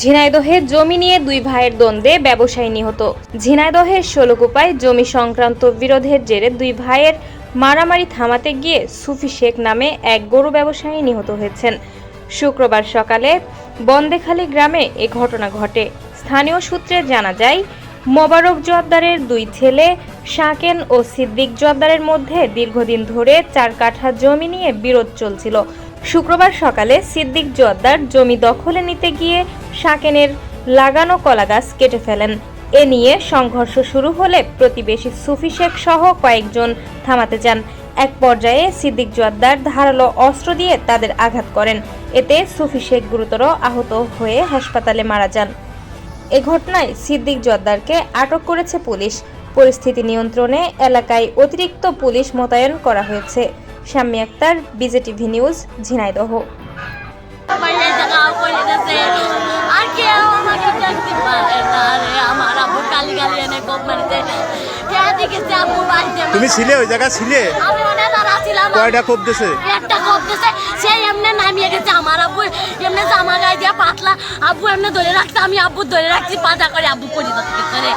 ঝিনাইদহে জমি নিয়ে দুই ভাইয়ের দ্বন্দ্বে ব্যবসায়ী নিহত। ঝিনাইদহের ষোলকুপায় জমি সংক্রান্ত বিরোধের জেরে দুই ভাইয়ের মারামারি থামাতে গিয়ে সুফি শেখ নামে এক গরু ব্যবসায়ী নিহত হয়েছেন। শুক্রবার সকালে বন্দেখালী গ্রামে এ ঘটনা ঘটে। স্থানীয় সূত্রে জানা যায়, মোবারক জোয়াদ্দারের দুই ছেলে শাকেন ও সিদ্দিক জোয়াদ্দারের মধ্যে দীর্ঘদিন ধরে চার কাঠা জমি নিয়ে বিরোধ চলছিল। শুক্রবার সকালে সিদ্দিক জোয়াদ্দার জমি দখলে নিতে গিয়ে শাকেনের লাগানো কলাগাছ কেটে ফেলেন। এ নিয়ে সংঘর্ষ শুরু হলে প্রতিবেশী সুফি শেখ সহ কয়েকজন থামাতে যান। এক পর্যায়ে সিদ্দিক জোয়াদ্দার ধারালো অস্ত্র দিয়ে তাদের আঘাত করেন। এতে সুফি শেখ গুরুতর আহত হয়ে হাসপাতালে মারা যান। এ ঘটনায় সিদ্দিক জোয়াদ্দারকে আটক করেছে পুলিশ। পরিস্থিতি নিয়ন্ত্রণে এলাকায় অতিরিক্ত পুলিশ মোতায়েন করা হয়েছে। Shammi Akter BJTV news Jhenaidah. আর আমাকে দেখতে পারে না রে আমার আব্বু গালি গালি এনে কোম্পানিতে কে দেখেছে আব্বু বাড়িতে তুমি ছিলে ওই জায়গা ছিলে? আমি দাঁড়া ছিলাম কয়টা কোপ দিছে? একটা কোপ দিছে সেই এমনি নামিয়ে গেছে আমার আব্বু। এমনি জামা গায়ে দিয়ে পাতলা আব্বু এমনি ধরে রাখছে আমি আব্বু ধরে রাখছি পাতা করে আব্বু করি করে।